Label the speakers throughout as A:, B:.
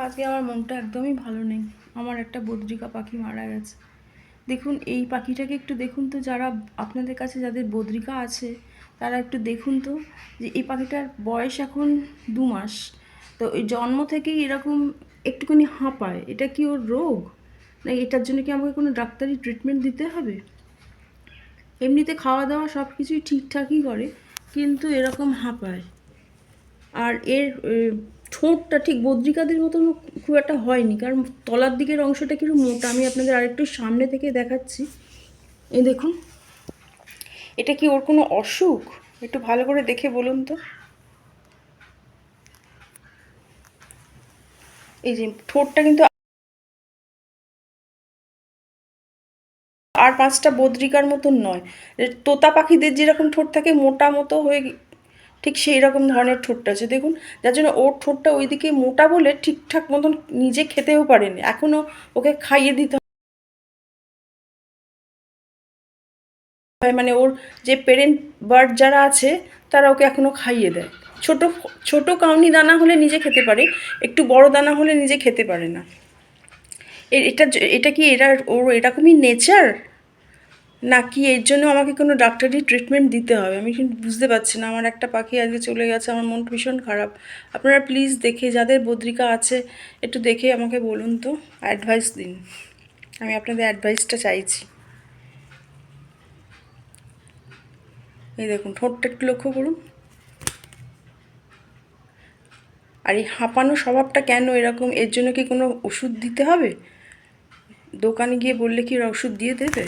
A: আজকে আমার মনটা একদমই ভালো নেই। আমার একটা বদ্রিকা পাখি মারা গেছে। দেখুন, এই পাখিটাকে একটু দেখুন তো, যারা আপনাদের কাছে যাদের বদ্রিকা আছে, তারা একটু দেখুন তো যে এই পাখিটার বয়স এখন দু মাস। তো ওই জন্ম থেকেই এরকম একটুখানি হাঁপায়। এটা কি ওর রোগ? না, এটার জন্য কি আমাকে কোনো ডাক্তারি ট্রিটমেন্ট দিতে হবে? এমনিতে খাওয়া দাওয়া সব কিছুই ঠিকঠাকই করে, কিন্তু এরকম হাঁপায়। আর এর ঠোঁটটা ঠিক বদ্রিকাদের মতন খুব একটা হয়নি, কারণ তলার দিকের অংশটা কিন্তু মোটা? আমি আপনাদের আরেকটু সামনে থেকে দেখাচ্ছি। এই দেখুন, এটা কি ওর কোনো অসুখ? একটু ভালো করে দেখে বলুন তো। এই যে ঠোঁটটা কিন্তু আর পাঁচটা বদ্রিকার মতন নয়। তোতা পাখিদের যেরকম ঠোঁট থাকে, মোটা মতো হয়ে ঠিক সেই রকম ধরনের ঠোঁটটা আছে। দেখুন, যার জন্য ওর ঠোঁটটা ওইদিকে মোটা বলে ঠিকঠাক মতন নিজে খেতেও পারেনি। এখনও ওকে খাইয়ে দিতে হয়। মানে ওর যে পেরেন্ট বার্ড যারা আছে, তারা ওকে এখনও খাইয়ে দেয়। ছোট ছোট কাউনি দানা হলে নিজে খেতে পারে, একটু বড় দানা হলে নিজে খেতে পারে না। এটা এটা কি এরা, ওর এরকমই নেচার নাকি এর জন্য আমাকে কোনো ডাক্তারি ট্রিটমেন্ট দিতে হবে? আমি কিন্তু বুঝতে পারছি না। আমার একটা পাখি আজকে চলে গেছে, আমার মন ভীষণ খারাপ। আপনারা প্লিজ দেখে, যাদের বদ্রিকা আছে, একটু দেখে আমাকে বলুন তো অ্যাডভাইস দিন। আমি আপনাদের অ্যাডভাইসটা চাইছি। এই দেখুন, ঠোঁটটা একটু লক্ষ্য করুন। আর এই হাঁপানো স্বভাবটা কেন এরকম? এর জন্য কি কোনো ওষুধ দিতে হবে? দোকানে গিয়ে বললে কি ওরা ওষুধ দিয়ে দেবে?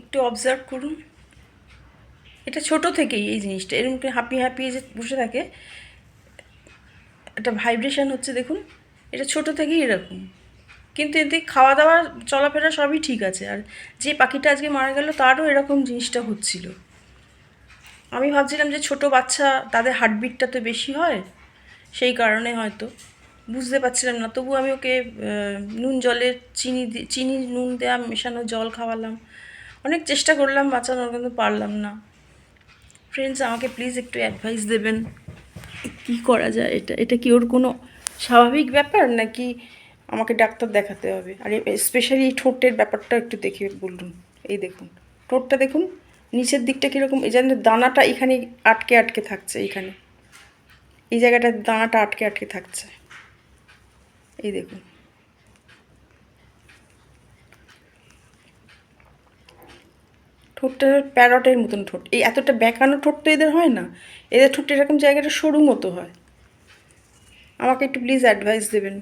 A: একটু অবজার্ভ করুন। এটা ছোট থেকেই এই জিনিসটা। এরকম করে হাঁপিয়ে যে বসে থাকে, একটা ভাইব্রেশন হচ্ছে দেখুন, এটা ছোট থেকেই এরকম। কিন্তু এতে খাওয়া দাওয়া চলাফেরা সবই ঠিক আছে। আর যে পাখিটা আজকে মারা গেল, তারও এরকম জিনিসটা হচ্ছিল। আমি ভাবছিলাম যে ছোট বাচ্চা, তাদের হার্টবিটটা তো বেশি হয়, সেই কারণে হয়তো। বুঝতে পারছিলাম না। তবু আমি ওকে নুন জলের চিনি চিনি, নুন দেওয়া মেশানো জল খাওয়ালাম। অনেক চেষ্টা করলাম বাঁচানোর, কিন্তু পারলাম না। ফ্রেন্ডস আমাকে প্লিজ একটু অ্যাডভাইস দেবেন। কি করা যায়? এটা এটা কি ওর কোনো স্বাভাবিক ব্যাপার? নাকি আমাকে ডাক্তার দেখাতে হবে? আর স্পেশালি এই ঠোঁটের ব্যাপারটা একটু দেখে বলুন। এই দেখুন, ঠোঁটটা দেখুন, নিচের দিকটা কীরকম? এই যেন দানাটা এখানে আটকে আটকে থাকছে এখানে। এই জায়গাটা দানাটা আটকে আটকে থাকছে। এই দেখুন। ঠোঁটটা প্যারটের মতন ঠোঁট। এই এতটা বেঁকানো ঠোঁট তো এদের হয় না। এদের ঠোঁটটা এরকম জায়গাটা সরু মতো হয়। আমাকে একটু প্লিজ অ্যাডভাইস দেবেন।